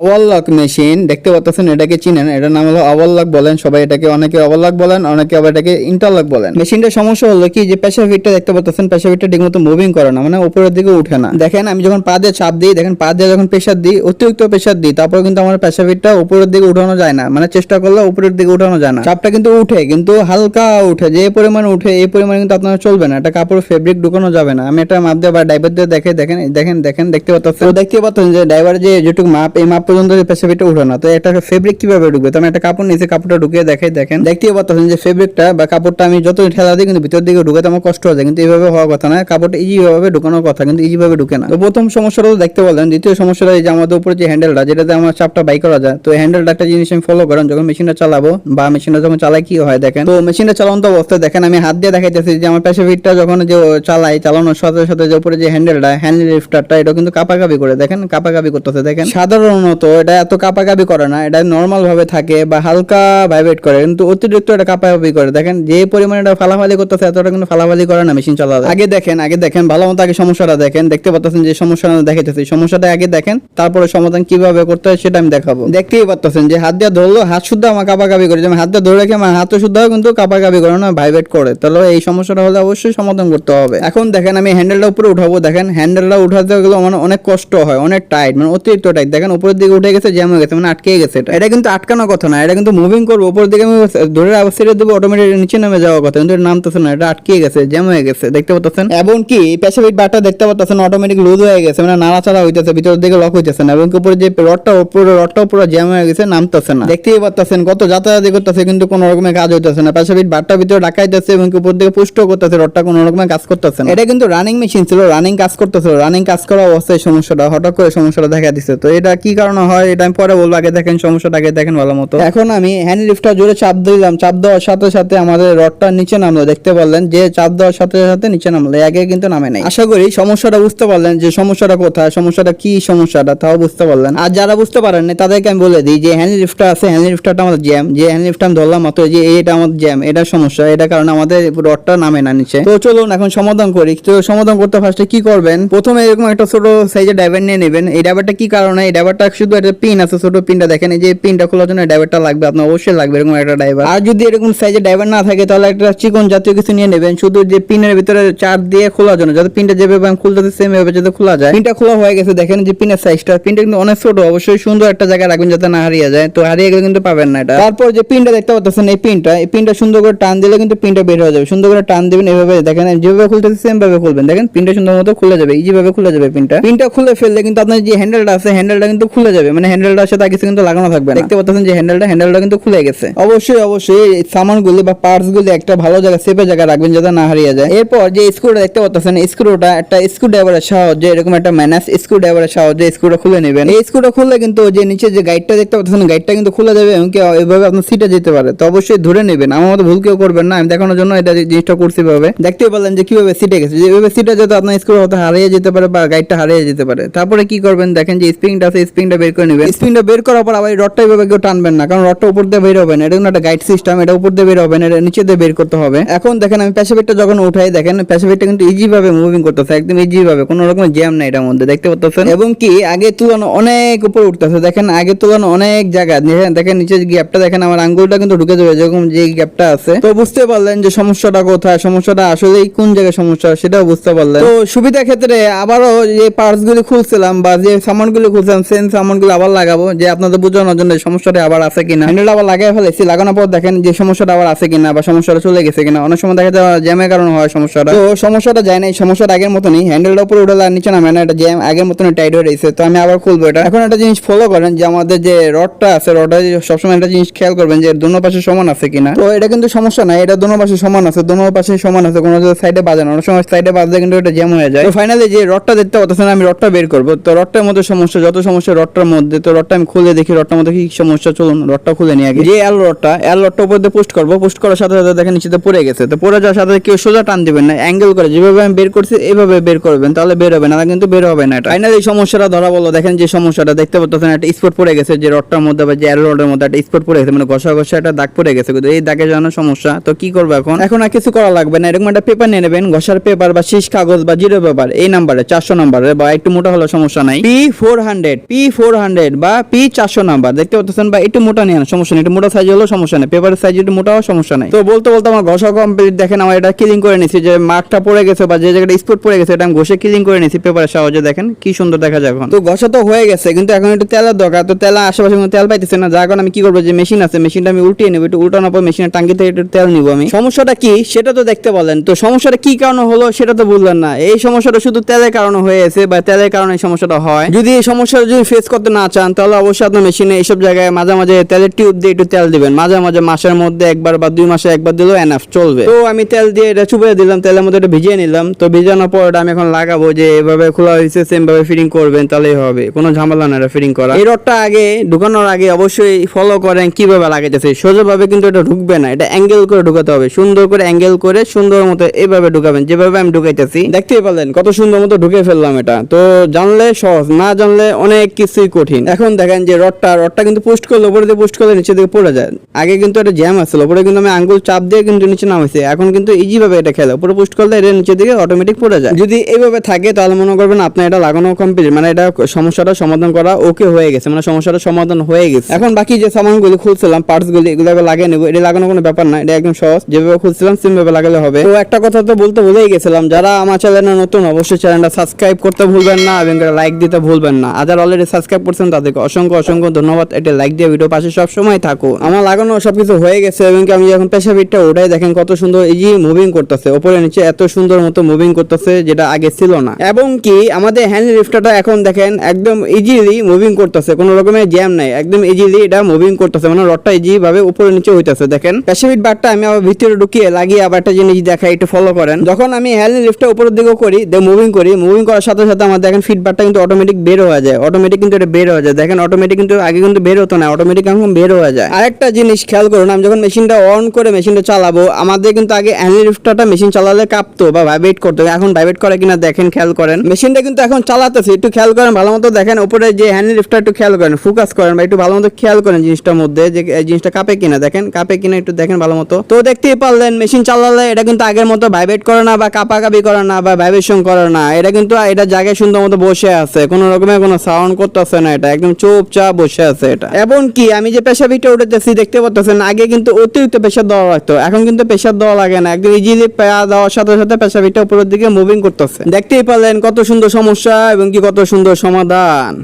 Warlock machine, দেখতে পাচ্ছেন এটাকে চিনেন, এটার নাম হলো ওভারলক বলেন, সবাই এটাকে অনেকে ওভারলক বলেন, অনেকে আবার এটাকে ইন্টারলক বলেন। মেশিনটার সমস্যা হলো কি যে প্রেসার ফিটটা দেখতে পাচ্ছেন প্রেসার ফিটটা ঠিকমতো মুভিং করে না মানে উপরের দিকে উঠে না। দেখেন, আমি যখন পা দিয়ে চাপ দিই, দেখেন পা দিয়ে যখন প্রেসার দিই, অতিরিক্ত প্রেসার দিই, তারপর কিন্তু আমার প্রেসার ফিটটা উপরের দিকে উঠানো যায় না মানে চেষ্টা করলে উপরের দিকে উঠানো যায় না। চাপটা কিন্তু উঠে, কিন্তু হালকা উঠে, যে পরিমাণ উঠে, এই পরিমাণ কিন্তু আপনার চলবে না, এটা কাপড় ফেব্রিক ঢুকানো যাবে না। আমি এটা মাপ দিয়ে বা ড্রাইভার দিয়ে দেখে দেখেন দেখেন দেখেন, দেখতে পাচ্ছেন দেখতে পাচ্ছেন যে ড্রাইভার যে যেটুকু মাপ, এই মাপ পর্যন্ত ফিটটা উঠে না। তো এটা ফেব্রিক কীভাবে ঢুকবে? তো আমি একটা কাপড় নিয়েছি কাপড়টা ঢুকিয়ে দেখে দেখেন। দেখতে পাচ্ছেন যে ফেব্রিকটা বা কাপড়টা আমি যত ঠেলা দিই, কিন্তু ভিতর দিকে ঢুকাতে আমার কষ্ট হয়ে। যায় কিন্তু এইভাবে হওয়ার কথা না কাপড়টা ইজি ভাবে ঢুকানোর কথা, কিন্তু ইজি ভাবে ঢুকে না। তো প্রথম সমস্যাটা তো দেখতে বললেন দ্বিতীয় সমস্যাটা এই যে আমাদের উপরে যে হ্যান্ডেলটা যেটাতে আমার চাপটা বাই করা যায়। তো হ্যান্ডেলটা একটা জিনিস আমি ফলো করেন, যখন মেশিনটা চালাবো বা মেশিনটা যখন চালাই কি হয় দেখেন? তো মেশিনটা চালানো অবস্থায় দেখেন, আমি হাত দিয়ে দেখাইতেছি যে আমার পেশা যখন যে চালাই চালানোর সাথে সাথে যে উপরে যে হ্যান্ডেলটা হ্যান্ডেল লিফটারটা এটা কিন্তু কাপাকাপি করে। দেখেন, কাপাকাপি করতেছে। দেখেন সাধারণত এটা এত কাপাকাপি করে না, এটা নর্মাল ভাবে থাকে বা হালকা ভাইব্রেট করে, কিন্তু অতিরিক্ত এটা কাপাকাপি করে। দেখেন, যে পরিমাণে এটা ফালাফালি করতেছে, এতটা কিন্তু ফালাফালি করে না মেশিন চালাতে। আগে দেখেন আগে দেখেন, ভালো মতো আগে সমস্যাটা দেখেন, দেখতে পাচ্ছেন যে সমস্যাটা দেখাইতেছি। সমস্যাটা আগে দেখেন, তারপরে সমাধান কীভাবে করতে হয় সেটা আমি দেখাবো। দেখতেই পাচ্ছেন যে হাত দিয়ে ধরলো, হাত শুদ্ধ আমার কাপাকাপি করে, যেমন হাত দিয়ে ধরে রেখে, আমার হাত শুদ্ধ কিন্তু কাপাকাপি করে না ভাইব্রেট করে। তাহলে এই সমস্যাটা হলে অবশ্যই সমাধান করতে হবে। এখন দেখেন, আমি হ্যান্ডেলটা উপরে উঠাবো। দেখেন হ্যান্ডেলটা উঠাতে গেলে মানে অনেক কষ্ট হয়, অনেক টাইট মানে অতিরিক্ত টাইট দেখেন, উপরের দিকে উঠে গেছে জ্যাম হয়ে গেছে মানে আটকে গেছে এটা। এটা কিন্তু আটকানোর কথা না, এটা কিন্তু মুভিং করব উপরের দিকে আমি ধরে ছেড়ে দেবো অটোমেটিক নিচে নেমে যাওয়ার কথা, কিন্তু নামতেছে না, এটা আটকে গেছে জ্যাম হয়ে গেছে, দেখতে পাচ্ছেন? এবং কি প্যাসিফিক বারটা দেখতে পাচ্ছেন অটোমেটিক লুজ হয়ে গেছে মানে নাড়াচাড়া হইতেছে ভিতর দিকে লক হইতেছে না, এবং উপরে যে রডটা, উপরে রডটা পুরো জ্যাম হয়ে গেছে, নামতেছে না। দেখতেই পাচ্ছেন, কত যাতায়াত করতেছে, কিন্তু কোনো রকমের কাজ হইতেছে না। প্যাসিফিক বারটার ভিতরে ডাকাইতেছে এবং উপর দিকে পুষ্ট করতেছে, রডটা কোনো রকমের কাজ করতেছে না। এটা কিন্তু রানিং মেশিন ছিল রানিং কাজ করতেছিল রানিং কাজ করা অবস্থায় সমস্যাটা, হঠাৎ করে সমস্যাটা দেখা দিচ্ছে তো এটা কি কারণে হয়, এটা আমি পরে বলব। আগে দেখেন, সমস্যাটা আগে দেখেন ভালো মতো। এখন আমি হ্যান্ড লিফটটা জোরে চাপ দিলাম। চাপ দেওয়ার সাথে সাথে আমাদের রডটা নিচে নামলো, দেখতে পারলেন? যে চাপ দেওয়ার সাথে সাথে নিচে নামলো আগে কিন্তু নামে নাই। আশা করি সমস্যাটা বুঝতে পারলেন যে সমস্যাটা কোথায়, সমস্যাটা কি সমস্যাটা, তাও বুঝতে পারলেন। আর যারা বুঝতে পারেন তাদেরকে আমি বলে দিই যে হ্যান্ড লিফটটা আছে হ্যান্ড লিফটটা আমাদের জ্যাম যে হ্যান্ড লিফটটা আমি ধরলাম মাত্র, যে এটা আমাদের জ্যাম এটা সমস্যা। এটা কারণে আমাদের রডটা নামে না নিচে। তো চলুন, এখন সমাধান করি। তো সমাধান করতে ফার্স্টে কি করবেন? প্রথমে এরকম একটা ছোট সাইজের ড্রাইভার নিয়ে নেবেন। এই ড্রাইভারটা কি কারণে? এই ড্রাইভারটা শুধু একটা পিন আছে ছোট পিনটা দেখেন এই যে পিনটা খোলার জন্য ড্রাইভারটা লাগবে আপনার অবশ্যই লাগবে এরকম একটা ড্রাইভার আর যদি এরকম সাইজের ড্রাইভার না থাকে তাহলে একটা চিকন জাতীয় কিছু নিয়ে নেবেন শুধু যে পিনের ভিতরে চার দিয়ে খোলার জন্য যাতে পিনটা যেভাবে আমি খুলতে সেম ভাবে যাতে খোলা যায়। পিনটা খোলা হয়ে গেছে দেখেন যে পিনের সাইজটা পিনটা কিন্তু অনেক ছোট অবশ্যই সুন্দর একটা জায়গায় রাখবেন যাতে না হারিয়ে যায়। তো হারিয়ে গেলে কিন্তু পাবেন না এটা। তারপর যে পিনটা দেখতে পাচ্ছেন এই পিনটা এই পিনটা সুন্দর করে টান দিলে কিন্তু পিনটা বের হয়ে যাবে। সুন্দর করে টান দিবেন এভাবে দেখেন যেভাবে খুলতেছে সেম ভাবে খুলবেন। দেখেন পিনটা সুন্দর মতো খুলে যাবে ইজি ভাবে খুলে যাবে পিনটা পিনটা খুলে ফেললে কিন্তু আপনার যে হ্যান্ডেলটা আছে হ্যান্ডেলটা কিন্তু খুলে যাবে মানে হ্যান্ডেলটার সাথে কিছু কিন্তু লাগানো থাকবে না। দেখতে পাচ্ছেন যে হ্যান্ডেলটা হ্যান্ডেলটা কিন্তু খুলে গেছে। অবশ্যই অবশ্যই এই সামানগুলি বা পার্টস গুলি একটা ভালো জায়গা সেফের জায়গায় রাখবেন যাতে না হারিয়ে যায়। এরপর যে স্ক্রুটা দেখতে পাচ্ছেন স্ক্রুটা একটা স্ক্রু ড্রাইভারের সাহায্যে এরকম একটা ম্যানাস স্ক্রু ড্রাইভারের সাহায্যে স্ক্রুটা খুলে নেবেন। এই স্ক্রুটা খুললে কিন্তু যে নিচে যে গাইডটা দেখতে পাচ্ছেন গাইডটা কিন্তু খুলে যাবে এবং এভাবে আপনার সিটে যেতে পারে। তো অবশ্যই ধরে নেবেন। আমার মতো ভুল কেউ করবেন না আমি দেখানোর জন্য এটা জিনিসটা করছি ভাবে দেখতে পারলেন যে কীভাবে সিটে গেছে। যেভাবে সিটে যেতে আপনার স্ক্রু হতে হারিয়ে যেতে পারে বা গাইডটা হারিয়ে যেতে পারে। তারপরে কি করবেন? দেখেন যে স্প্রিংটা আছে স্প্রিংটা বের করে নেবেন স্প্রিংটা বের করার পর আবার এই রডটা এভাবে কেউ টানবেন না, কারণ রডটা উপর দিয়ে বের হবে না। এটা কিন্তু একটা গাইড সিস্টেম এটা উপর দিয়ে বের হবে না, এটা নিচে দিয়ে বের করতে হবে। এখন দেখেন আমি প্যাসিফিকটা যখন উঠাই, দেখেন প্যাসিফিকটা কিন্তু ইজি ভাবে মুভিং করতেছে, একদম ইজি ভাবে, কোনো রকম জ্যাম নাই এটার মধ্যে, দেখতে পাচ্ছেন? এবং কি, আগে তুলনায় অনেক উপরে উঠতেছে, দেখেন আগে তুলনায় অনেক জায়গা দেখেন নিচে গ্যাপটা দেখেন আমার আঙ্গুলটা কিন্তু ঢুকে যাবে, যেরকম যে গ্যাপটা আছে। তো বুঝতে পারলেন যে সমস্যাটা কোথায়, সমস্যাটা আসলে কোন জায়গায় সমস্যা, সেটাও বুঝতে পারলেন। তো সুবিধা ক্ষেত্রে আবারও যে পার্টস গুলি খুলছিলাম বা যে সামানগুলো খুলছিলাম সেম সামানগুলো আবার লাগাবো যে আপনাদের বোঝানোর জন্য সমস্যাটা আবার আছে কিনা। হ্যান্ডেলটা আবার লাগাই ফেলেছি, লাগানোর পর দেখেন যে সমস্যাটা আবার আছে কিনা বা সমস্যাটা চলে গেছে কিনা। অনেক সময় দেখা যায় জ্যামের কারণে হয় সমস্যাটা। তো সমস্যাটা যায় না, এই সমস্যাটা আগের মতনই। হ্যান্ডেলটা উপরে উঠে আর নিচে নামে না, এটা জ্যাম আগের মতনই টাইট হয়ে রয়েছে। তো আমি আবার খুলবো এটা। এখন একটা জিনিস ফলো করেন যে আমাদের যে রডটা আছে রডটা সবসময় একটা জিনিস খেয়াল করবেন যে দোনো পাশে সমান আছে কিনা। তো এটা কিন্তু সমস্যা নাই এটা দোনো পাশে সমান আছে, দোনো পাশে সমান আছে, কোনো সাইডে বাজে না অনেক সময় সাইডে বাজলে কিন্তু এটা জ্যাম হয়ে যায়। তো ফাইনালি যে রডটা দেখতে পাচ্ছেন, আমি রডটা বের করব। তো রডটার মধ্যে সমস্যা, যত সমস্যা রডটার মধ্যে, তো রডটা আমি খুলে দেখি, রডটার মধ্যে কি সমস্যা? চলুন, রডটা খুলে নিয়ে আগে। যে এল রডটা এল রডটা উপর দিয়ে পোস্ট করব পোস্ট করার সাথে সাথে দেখেন নিচেতে পড়ে গেছে। তো পড়ে যাওয়ার সাথে কেউ সোজা টান দিবেন না অ্যাঙ্গেল করে। যেভাবে আমি বের করছি এইভাবে বের করবেন, তাহলে বের হবে না কিন্তু বের হবে না এটা। ফাইনালি সমস্যাটা ধরা বলো দেখেন যে সমস্যাটা, দেখতে পাচ্ছেন, একটা স্পট পড়ে গেছে, যে রডটার মধ্যে বা যে এল রডের মধ্যে একটা স্পট পড়ে গেছে মানে ঘষা ঘষা একটা দাগ পড়ে গেছে। কিন্তু এই দাগের জন্য সমস্যা, তো কি করব এখন? এখন আর কিছু করা লাগবে না, এরকম একটা পেপার নিয়ে নেবেন, ঘষার পেপার বা শীষ কাগজ বা জিরো পেপার এই নাম্বারে চারশো নাম্বারে বা একটু মোটা হলো সমস্যা নাই। P four hundred P four four hundred বা পি চারশো নাম্বার দেখতে পাচ্ছেন বা একটু মোটা নিয়ে আনা, সমস্যা নেই একটু মোটা সাইজ হলেও সমস্যা নেই পেপারের সাইজ একটু মোটা হওয়া সমস্যা নেই। তো বলতে বলতে আমার ঘষা কমপ্লিট দেখেন আমার এটা ক্লিন করে নিছি যে মার্কটা পড়ে গেছে বা যে জায়গাটা স্পট পড়ে গেছে এটা আমি ঘষে ক্লিন করে নিছি পেপারের সাহায্যে দেখেন কি সুন্দর দেখা যায় এখন। তো ঘষা তো হয়ে গেছে কিন্তু এখন একটু তেলের দরকার তো তেল আশেপাশে কোনো তেল পাইতেছে না যার কারণে আমি কি করব যে মেশিন আছে মেশিনটা আমি উল্টিয়ে নেব একটু উল্টানোর পর মেশিনের টাঙ্কি থেকে একটু তেল নিবো আমি। সমস্যাটা কি? সেটা তো দেখতে বলেন। তো সমস্যাটা কি কারণে হলো সেটা তো বুঝলেন না। এই সমস্যাটা শুধু তেলের কারণে হয়েছে বা তেলের কারণে এই সমস্যাটা হয়। যদি এই সমস্যাটা যদি ফেস করতে না চান, তাহলে অবশ্যই আপনার মেশিনে এইসব জায়গায় মাঝে মাঝে তেলের টিউব দিয়ে একটু তেল দিবেন। মাঝে মাঝে মাসের মধ্যে একবার বা দুই মাসে একবার দিলেও এনাফ চলবে। তো আমি তেল দিয়ে এটা চুপে দিলাম, তেলের মধ্যে এটা ভিজিয়ে নিলাম। তো ভিজানোর পর আমি এখন লাগাবো যে এভাবে খোলা হয়েছে সেম ভাবে ফিটিং করবেন, তাহলেই হবে। কোনো ঝামেলা না এটা ফিটিং করা। এই রডটা আগে ঢুকানোর আগে অবশ্যই ফলো করেন কীভাবে লাগাইতেছে। সোজাভাবে কিন্তু এটা ঢুকবে না, এটা অ্যাঙ্গেল করে ঢুকাতে হবে। সুন্দর করে অ্যাঙ্গেল করে সুন্দর মতো এইভাবে ঢুকাবেন, যেভাবে আমি ঢুকাইতেছি। দেখতেই পারলেন, কত সুন্দর মতো ঢুকে ফেললাম এটা। তো জানলে সহজ, না জানলে অনেক কিছুই কঠিন। এখন দেখেন যে রডটা রডটা কিন্তু পোস্ট করলে, উপরে দিয়ে পোস্ট করলে নিচে দিকে পড়ে যায়। আগে কিন্তু এটা জ্যাম আসছিল উপরে কিন্তু আমি আঙ্গুল চাপ দিয়ে কিন্তু নিচে নামাইছি। এখন কিন্তু ইজি ভাবে এটা খেলে। উপরে পোস্ট করলে এটা নিচের দিকে অটোমেটিক পড়ে যায়। যদি এইভাবে থাকে, তাহলে মনে করবেন আপনার এটা লাগানো কমপ্লিট মানে এটা সমস্যাটা সমাধান করা ওকে হয়ে গেছে। মানে সমস্যাটা সমাধান হয়ে গেছে। এখন বাকি যে সামানগুলো খুলছিলাম পার্টস গুলি এগুলো লাগিয়ে নেব। এটা লাগানো কোনো ব্যাপার না, এটা একদম সহজ। যেভাবে খুলছিলাম সেম ভাবে লাগালে হবে। তো একটা কথা তো বলতে ভুলেই গেছিলাম, যারা আমার চ্যানেলে নতুন, অবশ্যই চ্যানেলটা সাবস্ক্রাইব করতে ভুলবেন না এবং লাইক দিতে ভুলবেন না। আর যারা অলরেডি সাবস্ক্রাইব করছেন তাদেরকে অসংখ্য অসংখ্য ধন্যবাদ। এটা লাইক দিয়ে ভিডিও পাশে সব সময় থাকো আমার লাগানো সবকিছু হয়ে গেছে এবং আমি যখন পেশা বিটটা ওটাই দেখেন কত সুন্দর ইজি মুভিং করতেছে। উপরে নিচে এত সুন্দর মতো মুভিং করতেছে যেটা আগে ছিল না। এবং কি আমাদের হ্যান্ড লিফটারটা এখন দেখেন একদম ইজিলি মুভিং করতেছে, কোনো রকমের জ্যাম নাই, একদম ইজিলি এটা মুভিং করতেছে মানে রডটা ইজি ভাবে উপরে নিচে হইতেছে, দেখেন। প্যাসিভিট বারটা আমি আবার ভিতরে ঢুকিয়ে লাগিয়ে আবার একটা জিনিস দেখাই, একটু ফলো করেন। যখন আমি হ্যান্ড লিফটটা উপরের দিকে করি দে মুভিং করি মুভিং করার সাথে সাথে আমার দেখেন ফিডবারটা কিন্তু অটোমেটিক বের হয়ে যায় অটোমেটিক কিন্তু এটা বের হয়ে যায়। দেখেন অটোমেটিক কিন্তু আগে কিন্তু বের হতো না অটোমেটিক এখন বের হয়ে যায়। আরেকটা জিনিস খেয়াল করুন, আমি যখন মেশিনটা অন করে মেশিনটা চালাবো, আমাদের কিন্তু আগে হ্যান্ড লিফটটা মেশিন চালালে কাঁপতো বা ভাইব্রেট করতো, এখন ভাইব্রেট করে কিনা দেখেন, খেয়াল করেন। মেশিনটা কিন্তু এখন চালাতেছে, একটু খেয়াল করেন, ভালো মতো দেখেন, উপরে যে হ্যান্ড লিফটটা একটু খেয়াল করেন ফোকাস করেন বা একটু ভালো মতো খেয়াল করেন জিনিসটার মধ্যে, যে জিনিসটা কাঁপে কিনা, দেখেন, কাঁপে কিনা একটু দেখেন ভালো মতো। তো দেখতেই পারলেন মেশিন চালালে এটা কিন্তু আগের মতো ভাইব্রেট করে না বা কাঁপাকাপি করে না বা ভাইব্রেশন করে না, এটা কিন্তু, এটা জায়গায় সুন্দর মতো বসে আছে, কোনো রকমের কোনো সাউন্ড করতেছে না এটা, একদম চুপচাপ বসে আছে এটা। এবং কি আমি যে পেশা ভিটে উঠেতেছি, দেখতে পাচ্ছেন আগে কিন্তু অতিরিক্ত প্রেশার দেওয়া লাগতো, এখন কিন্তু প্রেশার দেওয়া লাগে না। একদম ইজিলি পেয়া দেওয়ার সাথে সাথে পেশা ভিটে উপরের দিকে মুভিং করতেছে। দেখতেই পারলেন কত সুন্দর সমস্যা এবং কি কত সুন্দর সমাধান।